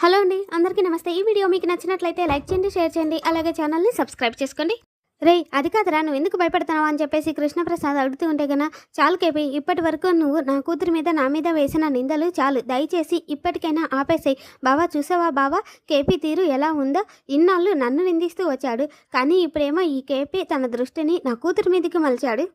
Hello అండి అందరికీ నమస్తే. ఈ వీడియో మీకు నచ్చినట్లయితే లైక్ చేయండి షేర్ చేయండి అలాగే ఛానల్ని సబ్స్క్రైబ్ చేసుకోండి. రే అది కాదురా నువ్వు ఎందుకు భయపడుతున్నావు అని చెప్పేసి కృష్ణప్రసాద్ అడుగుతూ ఉంటే గనా చాలు కేపి ఇప్పటి వరకు నువ్వు నా కూతురి మీద నా మీద వేసిన నిందలు చాలు. దయచేసి ఇప్పటికైనా ఆపేసాయి. బావా చూసావా బావా? కేపీ తీరు ఎలా ఉందో ఇన్నాళ్ళు నన్ను నిందిస్తూ వచ్చాడు. కానీ ఇప్పుడేమో ఈ కేపీ తన దృష్టిని నా కూతురి మీదకి మలిచాడు.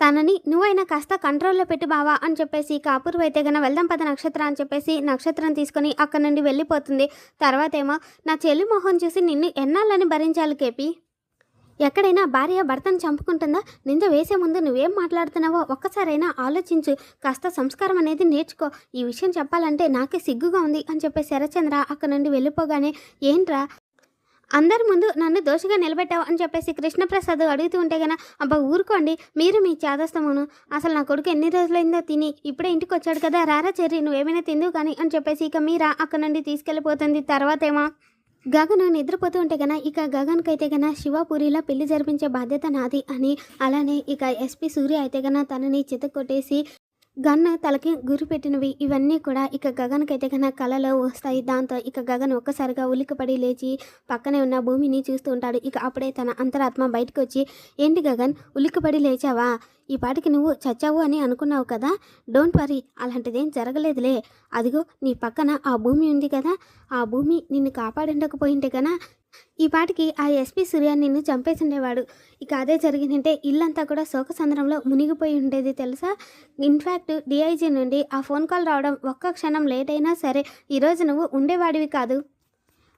తనని నువ్వైనా కాస్త కంట్రోల్లో పెట్టి బావా అని చెప్పేసి కాపూర్ అయితే గన వెళ్దాం పద నక్షత్రం అని చెప్పేసి నక్షత్రం తీసుకొని అక్కడి నుండి వెళ్ళిపోతుంది. తర్వాత ఏమో నా చెల్లి మొహం చూసి నిన్ను ఎన్నాళ్ళని భరించాలి కేపి? ఎక్కడైనా భార్య భర్తను చంపుకుంటుందా? నింద వేసే ముందు నువ్వేం మాట్లాడుతున్నావో ఒక్కసారైనా ఆలోచించు. కాస్త సంస్కారం అనేది నేర్చుకో. ఈ విషయం చెప్పాలంటే నాకే సిగ్గుగా ఉంది అని చెప్పేసి శరచంద్ర అక్కడి నుండి వెళ్ళిపోగానే ఏంట్రా అందరి ముందు నన్ను దోషిగా నిలబెట్టావు అని చెప్పేసి కృష్ణప్రసాద్ అడుగుతూ ఉంటే గన అబ్బా ఊరుకోండి. మీరు మీ చేదస్తమును. అసలు నా కొడుకు ఎన్ని రోజులైందో తిని ఇప్పుడే ఇంటికి వచ్చాడు కదా రారా చెర్రి నువ్వేమైనా తిందువు కానీ అని చెప్పేసి ఇక మీరా అక్కడ నుండి తీసుకెళ్ళిపోతుంది. తర్వాతేమో గగను నిద్రపోతూ ఉంటే గన ఇక గగన్కి అయితే గన శివపురిలో పెళ్ళి జరిపించే బాధ్యత నాది అని అలానే ఇక ఎస్పి సూర్య అయితే గన తనని చితకొట్టేసి గన్ తలకి గురి పెట్టినవి ఇవన్నీ కూడా ఇక గగన్కి అయితే కన్నా కళలో వస్తాయి. దాంతో ఇక గగన్ ఒక్కసారిగా ఉలికపడి లేచి పక్కనే ఉన్న భూమిని చూస్తూ ఉంటాడు. ఇక అప్పుడే తన అంతరాత్మ బయటకు వచ్చి ఏంటి గగన్ ఉలికపడి లేచావా? ఈ పాటికి నువ్వు చచ్చావు అని అనుకున్నావు కదా? డోంట్ వరీ అలాంటిదేం జరగలేదులే. అదిగో నీ పక్కన ఆ భూమి ఉంది కదా. ఆ భూమి నిన్ను కాపాడుండకపోయింటే కదా ఈ పాటికి ఆ ఎస్పీ సూర్య నిన్ను చంపేసిండేవాడు. ఇక అదే జరిగిందంటే ఇల్లంతా కూడా శోకసంద్రంలో మునిగిపోయి ఉండేది తెలుసా? ఇన్ఫ్యాక్ట్ డిఐజీ నుండి ఆ ఫోన్ కాల్ రావడం ఒక్క క్షణం లేట్ అయినా సరే ఈరోజు నువ్వు ఉండేవాడివి కాదు.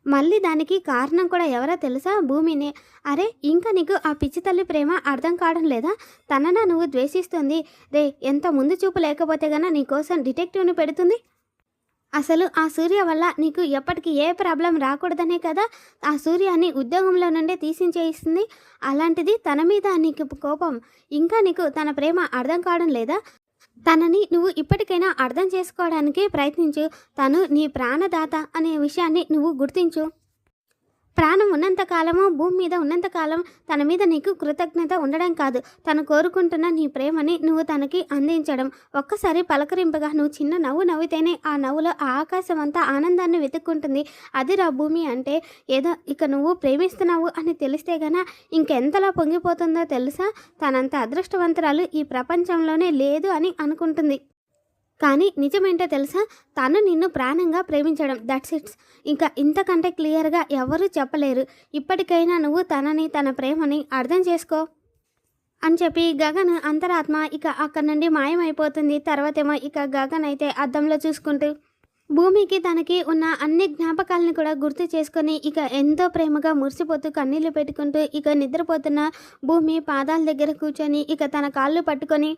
మళ్ళీ దానికి కారణం కూడా ఎవరో తెలుసా? భూమినే. అరే ఇంకా నీకు ఆ పిచ్చి తల్లి ప్రేమ అర్థం కావడం లేదా? తననా నువ్వు ద్వేషిస్తుంది? రే ఎంత ముందు చూపు లేకపోతే గన నీకోసం డిటెక్టివ్ని పెడుతుంది? అసలు ఆ సూర్య వల్ల నీకు ఎప్పటికీ ఏ ప్రాబ్లం రాకూడదనే కదా? ఆ సూర్యాన్ని ఉద్యోగంలో నుండి తీసించేయిస్తుంది అలాంటిది తన మీద నీకు కోపం. ఇంకా నీకు తన ప్రేమ అర్థం కావడం లేదా? తనని నువ్వు ఇప్పటికైనా అర్థం చేసుకోవడానికి ప్రయత్నించు. తను నీ ప్రాణదాత అనే విషయాన్ని నువ్వు గుర్తించు. ప్రాణం ఉన్నంత కాలము భూమి మీద ఉన్నంతకాలం తన మీద నీకు కృతజ్ఞత ఉండడం కాదు. తను కోరుకుంటున్న నీ ప్రేమని నువ్వు తనకి అందించడం. ఒక్కసారి పలకరింపగా నువ్వు చిన్న నవ్వు నవ్వితేనే ఆ నవ్వులో ఆ ఆకాశం అంతా ఆనందాన్ని వెతుక్కుంటుంది. అది రా భూమి అంటే ఏదో ఇక నువ్వు ప్రేమిస్తున్నావు అని తెలిస్తే గన ఇంకెంతలా పొంగిపోతుందో తెలుసా? తనంత అదృష్టవంతురాలు ఈ ప్రపంచంలోనే లేదు అని అనుకుంటుంది. కానీ నిజమేంటో తెలుసా? తను నిన్ను ప్రాణంగా ప్రేమించడం. దట్స్ ఇట్స్ ఇంకా ఇంతకంటే క్లియర్గా ఎవరూ చెప్పలేరు. ఇప్పటికైనా నువ్వు తనని తన ప్రేమని అర్థం చేసుకో అని చెప్పి గగన్ అంతరాత్మ ఇక అక్కడి నుండి మాయమైపోతుంది. తర్వాతేమో ఇక గగన్ అయితే అద్దంలో చూసుకుంటూ భూమికి తనకి ఉన్న అన్ని జ్ఞాపకాలను కూడా గుర్తు చేసుకొని ఇక ఎంతో ప్రేమగా మురిసిపోతూ కన్నీళ్ళు పెట్టుకుంటూ ఇక నిద్రపోతున్న భూమి పాదాల దగ్గర కూర్చొని ఇక తన కాళ్ళు పట్టుకొని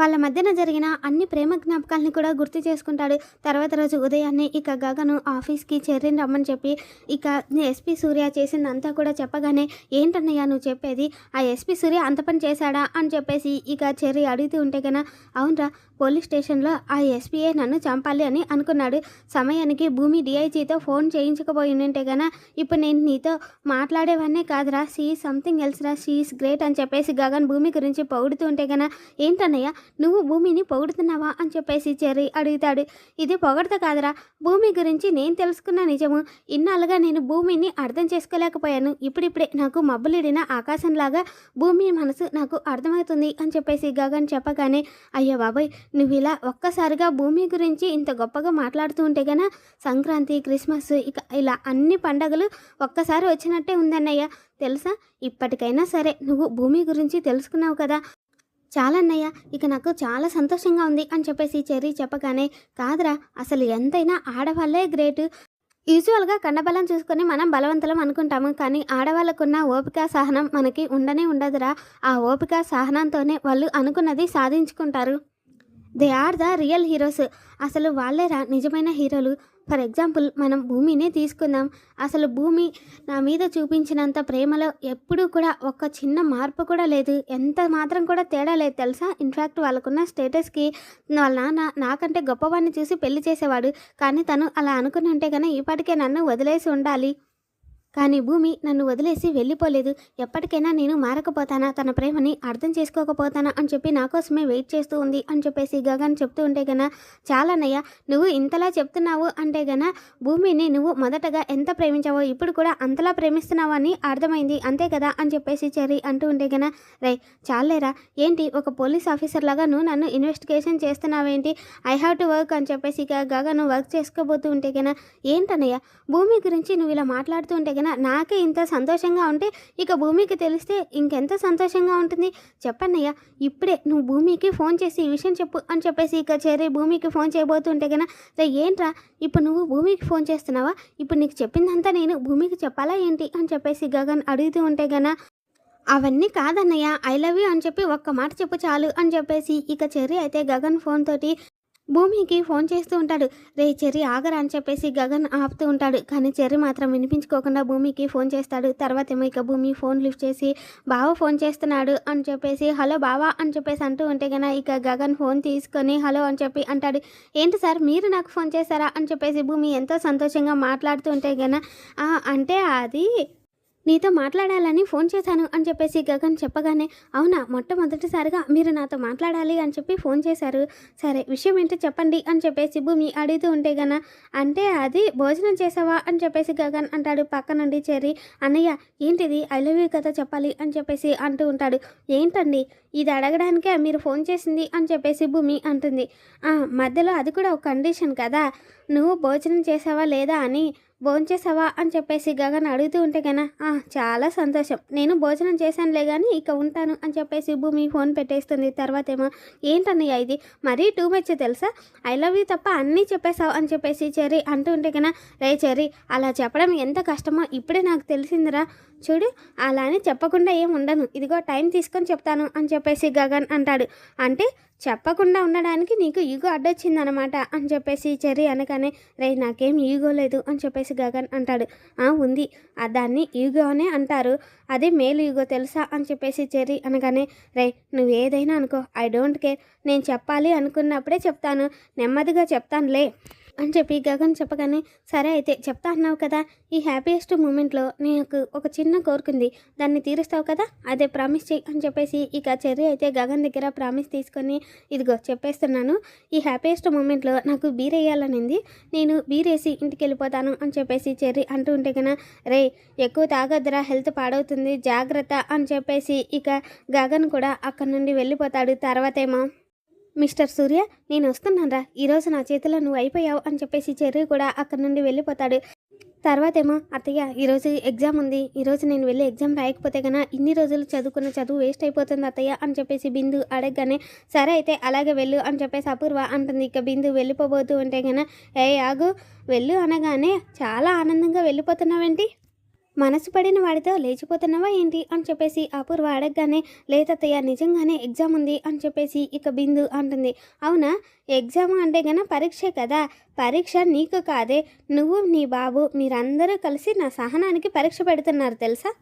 వాళ్ళ మధ్యన జరిగిన అన్ని ప్రేమ జ్ఞాపకాలని కూడా గుర్తు చేసుకుంటాడు. తర్వాత రోజు ఉదయాన్నే ఇక గగను ఆఫీస్కి చెర్రిని రమ్మని చెప్పి ఇక ఎస్పీ సూర్య చేసిందంతా కూడా చెప్పగానే ఏంటన్నయ్యా నువ్వు చెప్పేది? ఆ ఎస్పీ సూర్య అంత పని చేశాడా? అని చెప్పేసి ఇక చెర్రి అడుగుతూ ఉంటే కన్నా అవునరా పోలీస్ స్టేషన్లో ఆ ఎస్పీఏ నన్ను చంపాలి అని అనుకున్నాడు. సమయానికి భూమి డిఐజీతో ఫోన్ చేయించకపోయి ఉంటే కన్నా ఇప్పుడు నేను నీతో మాట్లాడేవన్నీ కాదురా. షీ సంథింగ్ ఎల్స్ రా. షీఈస్ గ్రేట్ అని చెప్పేసి గగన్ భూమి గురించి పొగుడుతూ ఉంటే కన్నా ఏంటన్నయ్య నువ్వు భూమిని పొగుడుతున్నావా? అని చెప్పేసి చెర్రి అడుగుతాడు. ఇది పొగడత కాదురా. భూమి గురించి నేను తెలుసుకున్న నిజము. ఇన్నాళ్ళుగా నేను భూమిని అర్థం చేసుకోలేకపోయాను. ఇప్పుడిప్పుడే నాకు మబ్బులిడిన ఆకాశంలాగా భూమి మనసు నాకు అర్థమవుతుంది అని చెప్పేసి గగన్ చెప్పగానే అయ్యో బాబాయ్! నువ్వు ఇలా ఒక్కసారిగా భూమి గురించి ఇంత గొప్పగా మాట్లాడుతూ ఉంటే గన సంక్రాంతి క్రిస్మస్ ఇక ఇలా అన్ని పండగలు ఒక్కసారి వచ్చినట్టే ఉందన్నయ్య. తెలుసా? ఇప్పటికైనా సరే నువ్వు భూమి గురించి తెలుసుకున్నావు కదా. చాలా అన్నయ్య ఇక నాకు చాలా సంతోషంగా ఉంది అని చెప్పేసి చెర్రీ చెప్పగానే కాదురా అసలు ఎంతైనా ఆడవాళ్ళే గ్రేట్. యూజువల్గా కండబలం చూసుకొని మనం బలవంతులం అనుకుంటాము కానీ ఆడవాళ్ళకున్న ఓపిక సహనం మనకి ఉండనే ఉండదురా. ఆ ఓపిక సహనంతోనే వాళ్ళు అనుకున్నది సాధించుకుంటారు. They are the real heroes. అసలు వాళ్ళేరా నిజమైన హీరోలు? ఫర్ ఎగ్జాంపుల్ మనం భూమినే తీసుకుందాం. అసలు భూమి నా మీద చూపించినంత ప్రేమలో ఎప్పుడూ కూడా ఒక చిన్న మార్పు కూడా లేదు. ఎంత మాత్రం కూడా తేడా లేదు తెలుసా? ఇన్ఫ్యాక్ట్ వాళ్ళకున్న స్టేటస్కి వాళ్ళ నాన్న నాకంటే గొప్పవాడిని చూసి పెళ్ళి చేసేవాడు. కానీ తను అలా అనుకుని ఉంటే కానీ ఈపాటికే నన్ను వదిలేసి ఉండాలి. కానీ భూమి నన్ను వదిలేసి వెళ్ళిపోలేదు. ఎప్పటికైనా నేను మారకపోతానా? తన ప్రేమని అర్థం చేసుకోకపోతానా? అని చెప్పి నా కోసమే వెయిట్ చేస్తూ ఉంది అని చెప్పేసి గగన్ చెప్తూ ఉంటే గన చాలన్నయ్య నువ్వు ఇంతలా చెప్తున్నావు అంటే గన భూమిని నువ్వు మొదటగా ఎంత ప్రేమించావో ఇప్పుడు కూడా అంతలా ప్రేమిస్తున్నావు అని అర్థమైంది. అంతే కదా అని చెప్పేసి చెరి అంటూ ఉంటే గన రై చాలేరా? ఏంటి ఒక పోలీస్ ఆఫీసర్ లాగా నువ్వు నన్ను ఇన్వెస్టిగేషన్ చేస్తున్నావేంటి? ఐ హ్యావ్ టు వర్క్ అని చెప్పేసి గగను వర్క్ చేసుకోబోతూ ఉంటే గన ఏంటన్నయ్య? భూమి గురించి నువ్వు ఇలా మాట్లాడుతూ ఉంటే గన నాకే ఇంత సంతోషంగా ఉంటే ఇక భూమికి తెలిస్తే ఇంకెంత సంతోషంగా ఉంటుంది? చెప్పన్నయ్యా ఇప్పుడే నువ్వు భూమికి ఫోన్ చేసి ఈ విషయం చెప్పు అని చెప్పేసి ఇక చేరి భూమికి ఫోన్ చేయబోతుంటే గన రే ఏంట్రా? ఇప్పుడు నువ్వు భూమికి ఫోన్ చేస్తున్నావా? ఇప్పుడు నీకు చెప్పిందంతా నేను భూమికి చెప్పాలా ఏంటి? అని చెప్పేసి గగన్ అడుగుతూ ఉంటే గన అవన్నీ కాదన్నయ్య ఐ లవ్ యూ అని చెప్పి ఒక్క మాట చెప్పు చాలు అని చెప్పేసి ఇక చెర్రీ అయితే గగన్ ఫోన్ తోటి భూమికి ఫోన్ చేస్తూ ఉంటాడు. రే చెర్రి ఆగరా అని చెప్పేసి గగన్ ఆపుతూ ఉంటాడు. కానీ చెర్రి మాత్రం వినిపించుకోకుండా భూమికి ఫోన్ చేస్తాడు. తర్వాత ఏమో ఇక భూమి ఫోన్ లిఫ్ట్ చేసి బావ ఫోన్ చేస్తున్నాడు అని చెప్పేసి హలో బావా అని చెప్పేసి అంటూ ఉంటే కన్నా ఇక గగన్ ఫోన్ తీసుకొని హలో అని చెప్పి అంటాడు. ఏంటి సార్ మీరు నాకు ఫోన్ చేశారా అని చెప్పేసి భూమి ఎంతో సంతోషంగా మాట్లాడుతూ ఉంటే కన్నా అంటే అది నీతో మాట్లాడాలని ఫోన్ చేశాను అని చెప్పేసి గగన్ చెప్పగానే అవునా మొట్టమొదటిసారిగా మీరు నాతో మాట్లాడాలి అని చెప్పి ఫోన్ చేశారు. సరే విషయం ఏంటో చెప్పండి అని చెప్పేసి భూమి అడుగుతూ ఉంటే గన అంటే అది భోజనం చేసావా? అని చెప్పేసి గగన్ అంటాడు పక్క నుండి చేరి అన్నయ్య ఏంటిది? ఐ లవ్ యూ కథ చెప్పాలి అని చెప్పేసి అంటూ ఉంటాడు. ఏంటండి? ఇది అడగడానికే మీరు ఫోన్ చేసింది అని చెప్పేసి భూమి అంటుంది. మధ్యలో అది కూడా ఒక కండిషన్ కదా. నువ్వు భోజనం చేసావా లేదా అని భోంచేసావా అని చెప్పేసి గగన్ అడుగుతూ ఉంటే కన్నా చాలా సంతోషం. నేను భోజనం చేశానులే కానీ ఇక ఉంటాను అని చెప్పేసి భూమి ఫోన్ పెట్టేస్తుంది. తర్వాత ఏమో ఏంటన్నయ్య ఇది? మరీ టూ మచ్ తెలుసా? ఐ లవ్ యూ తప్ప అన్నీ చెప్పేశావు అని చెప్పేసి చెర్రీ అంటూ ఉంటే కన్నా రే చెర్రీ అలా చెప్పడం ఎంత కష్టమో ఇప్పుడే నాకు తెలిసిందిరా. చూడు అలా అని చెప్పకుండా ఏం ఉండను. ఇదిగో టైం తీసుకొని చెప్తాను అని చెప్పేసి గగన్ అంటాడు. అంటే చెప్పకుండా ఉండడానికి నీకు ఈగో అడ్డొచ్చిందనమాట అని చెప్పేసి చెర్రీ అనగానే రే నాకేం ఈగో లేదు అని చెప్పేసి గగన్ అంటాడు. "ఆ, ఉంది. దాన్ని ఈగో అనే అంటారు. అదే మేలు ఈగో తెలుసా? అని చెప్పేసి చెర్రీ అనగానే రే నువ్వు ఏదైనా అనుకో. ఐ డోంట్ కేర్ నేను చెప్పాలి అనుకున్నప్పుడే చెప్తాను. నెమ్మదిగా చెప్తానులే. అని చెప్పి గగన్ చెప్పగానే సరే అయితే చెప్తా అన్నావు కదా ఈ హ్యాపీయెస్ట్ మూమెంట్లో నీకు ఒక చిన్న కోరుకుంది. దాన్ని తీరుస్తావు కదా అదే ప్రామిస్ చెయ్యి అని చెప్పేసి ఇక చెర్రీ అయితే గగన్ దగ్గర ప్రామిస్ తీసుకొని ఇదిగో చెప్పేస్తున్నాను ఈ హ్యాపీయెస్ట్ మూమెంట్లో నాకు బీర్ వేయాలనింది. నేను బీర్ వేసి ఇంటికి వెళ్ళిపోతాను అని చెప్పేసి చెర్రీ అంటూ ఉంటే కన్నా రే ఎక్కువ తాగొద్దురా హెల్త్ పాడవుతుంది జాగ్రత్త అని చెప్పేసి ఇక గగన్ కూడా అక్కడి నుండి వెళ్ళిపోతాడు. తర్వాత ఏమో మిస్టర్ సూర్య నేను వస్తున్నానరా. ఈరోజు నా చేతిలో నువ్వు అయిపోయావు అని చెప్పేసి చెర్రీ కూడా అక్కడి నుండి వెళ్ళిపోతాడు. తర్వాత ఏమో అత్తయ్య ఈరోజు ఎగ్జామ్ ఉంది. ఈరోజు నేను వెళ్ళి ఎగ్జామ్ రాయకపోతే కన్నా ఇన్ని రోజులు చదువుకున్న చదువు వేస్ట్ అయిపోతుంది అత్తయ్య అని చెప్పేసి బిందు అడగగానే సరే అయితే అలాగే వెళ్ళు అని చెప్పేసి అపూర్వ అంటుంది. ఇక బిందు వెళ్ళిపోబోతూ ఉంటే కన్నా ఏ ఆగు వెళ్ళు అనగానే చాలా ఆనందంగా వెళ్ళిపోతున్నావేంటి? మనసు పడిన వాడితో లేచిపోతున్నావా ఏంటి అని చెప్పేసి అపూర్వ అడగగానే లేతత్తయ్య నిజంగానే ఎగ్జామ్ ఉంది అని చెప్పేసి ఇక బిందు అంటుంది. అవునా? ఎగ్జామ్ అంటే గన పరీక్షే కదా? పరీక్ష నీకు కాదే. నువ్వు నీ బాబు మీరందరూ కలిసి నా సహనానికి పరీక్ష పెడుతున్నారు తెలుసా?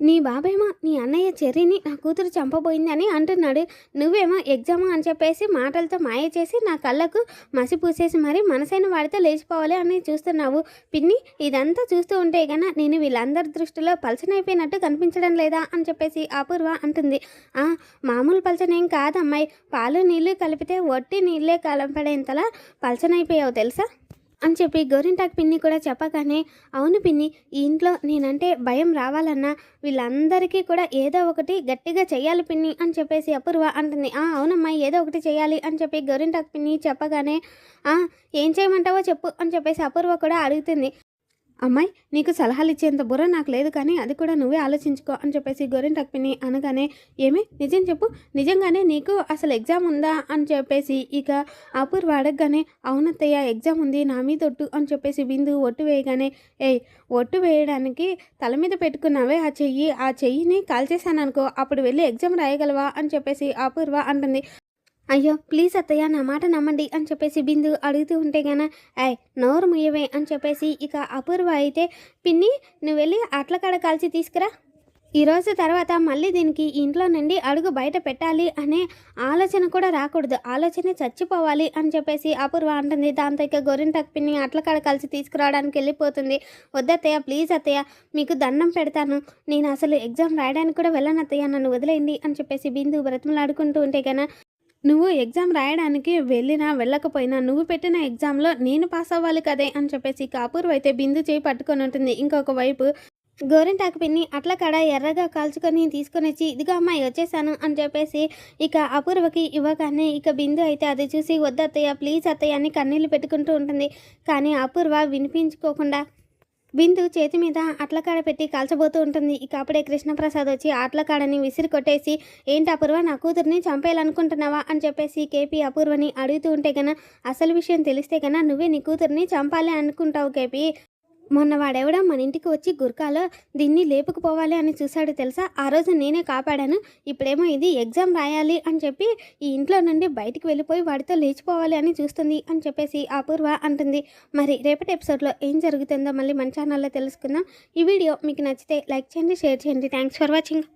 నీ బాబేమో నీ అన్నయ్య చెర్రీని నా కూతురు చంపబోయింది అని అంటున్నాడు. నువ్వేమో ఎగ్జామ్ అని చెప్పేసి మాటలతో మాయ చేసి నా కళ్ళకు మసి పూసేసి మరి మనసైన వాడితో లేచిపోవాలి అని చూస్తున్నావు. పిన్ని ఇదంతా చూస్తూ ఉంటే గన నేను వీళ్ళందరి దృష్టిలో పలచనైపోయినట్టు కనిపించడం లేదా అని చెప్పేసి అపూర్వ అంటుంది. "ఆ, మామూలు పలచనేం కాదమ్మాయి. పాలు నీళ్ళు కలిపితే వట్టి నీళ్ళే కలపడేంతలా పలచనైపోయావు తెలుసా? అని చెప్పి గోరింటాక్ పిన్ని కూడా చెప్పగానే అవును పిన్ని ఈ ఇంట్లో నేనంటే భయం రావాలన్నా వీళ్ళందరికీ కూడా ఏదో ఒకటి గట్టిగా చేయాలి పిన్ని అని చెప్పేసి అపూర్వ అంటుంది. ఆ అవునమ్మా ఏదో ఒకటి చేయాలి అని చెప్పి గోరింటాక్ పిన్ని చెప్పగానే ఏం చేయమంటావో చెప్పు అని చెప్పేసి అపూర్వ కూడా అడుగుతుంది. అమ్మాయి నీకు సలహాలు ఇచ్చేంత బుర్ర నాకు లేదు కానీ అది కూడా నువ్వే ఆలోచించుకో అని చెప్పేసి గోరింటాక్ పిన్ని అనగానే ఏమి నిజం చెప్పు. నిజంగానే నీకు అసలు ఎగ్జామ్ ఉందా అని చెప్పేసి ఇక అపూర్వ అడగగానే అవునత్తయ్య ఎగ్జామ్ ఉంది నా మీద ఒట్టు అని చెప్పేసి బిందు ఒట్టు వేయగానే ఏయ్ ఒట్టు వేయడానికి తల మీద పెట్టుకున్నావే ఆ చెయ్యి ఆ చెయ్యిని కాల్చేశాను అనుకో అప్పుడు వెళ్ళి ఎగ్జామ్ రాయగలవా అని చెప్పేసి అపూర్వ అంటుంది. అయ్యో ప్లీజ్ అత్తయ్య నా మాట నమ్మండి అని చెప్పేసి బిందు అడుగుతూ ఉంటే గాన ఐ నోరు ముయ్యవే అని చెప్పేసి ఇక అపూర్వ అయితే పిన్ని నువ్వు వెళ్ళి అట్ల కాడ కాల్చి తీసుకురా. ఈరోజు తర్వాత మళ్ళీ దీనికి ఇంట్లో నుండి అడుగు బయట పెట్టాలి అనే ఆలోచన కూడా రాకూడదు. ఆలోచన చచ్చిపోవాలి అని చెప్పేసి అపూర్వ అంటుంది. దాంతో ఇక గోరింటాకు పిన్ని అట్ల కాడ కలిసి తీసుకురావడానికి వెళ్ళిపోతుంది. వద్దత్తయ్య ప్లీజ్ అత్తయ్య మీకు దండం పెడతాను. నేను అసలు ఎగ్జామ్ రాయడానికి కూడా వెళ్ళను అత్తయ్య నన్ను వదిలేయండి అని చెప్పేసి బిందు బ్రతిమలాడుకుంటూ ఉంటే కన్నా నువ్వు ఎగ్జామ్ రాయడానికి వెళ్ళినా వెళ్ళకపోయినా నువ్వు పెట్టిన ఎగ్జామ్లో నేను పాస్ అవ్వాలి కదే అని చెప్పేసి ఇక అయితే బిందు చేయి పట్టుకొని ఉంటుంది. ఇంకొక వైపు గోరింటాకు పిన్ని అట్ల కాడ ఎర్రగా కాల్చుకొని తీసుకొని వచ్చి ఇదిగో అమ్మాయి వచ్చేసాను అని చెప్పేసి ఇక అపూర్వకి ఇవ్వగానే ఇక బిందు అయితే అది చూసి వద్దత్తయ్య ప్లీజ్ అత్తయ్య అని కన్నీళ్ళు పెట్టుకుంటూ ఉంటుంది. కానీ అపూర్వ వినిపించుకోకుండా బిందు చేతి మీద అట్లకాడ పెట్టి కాల్చబోతూ ఉంటుంది. ఇక అప్పుడే కృష్ణప్రసాద్ వచ్చి అట్లకాడని విసిరి కొట్టేసి ఏంటి అపూర్వ నా కూతుర్ని చంపేయాలనుకుంటున్నావా? అని చెప్పేసి కేపీ అపూర్వని అడుగుతూ ఉంటే గన అసలు విషయం తెలిస్తే గన నువ్వే నీ కూతుర్ని చంపాలి అనుకుంటావు కేపీ. మొన్న వాడెవడో మన ఇంటికి వచ్చి గుర్కాలో దీన్ని లేపుకుపోవాలి అని చూశాడు తెలుసా? ఆ రోజు నేనే కాపాడాను. ఇప్పుడేమో ఇది ఎగ్జామ్ రాయాలి అని చెప్పి ఈ ఇంట్లో నుండి బయటికి వెళ్ళిపోయి వాడితో లేచిపోవాలి అని చూస్తుంది అని చెప్పేసి అపూర్వ అంటుంది. మరి రేపటి ఎపిసోడ్లో ఏం జరుగుతుందో మళ్ళీ మన ఛానల్లో తెలుసుకుందాం. ఈ వీడియో మీకు నచ్చితే లైక్ చేయండి షేర్ చేయండి. Thanks for watching.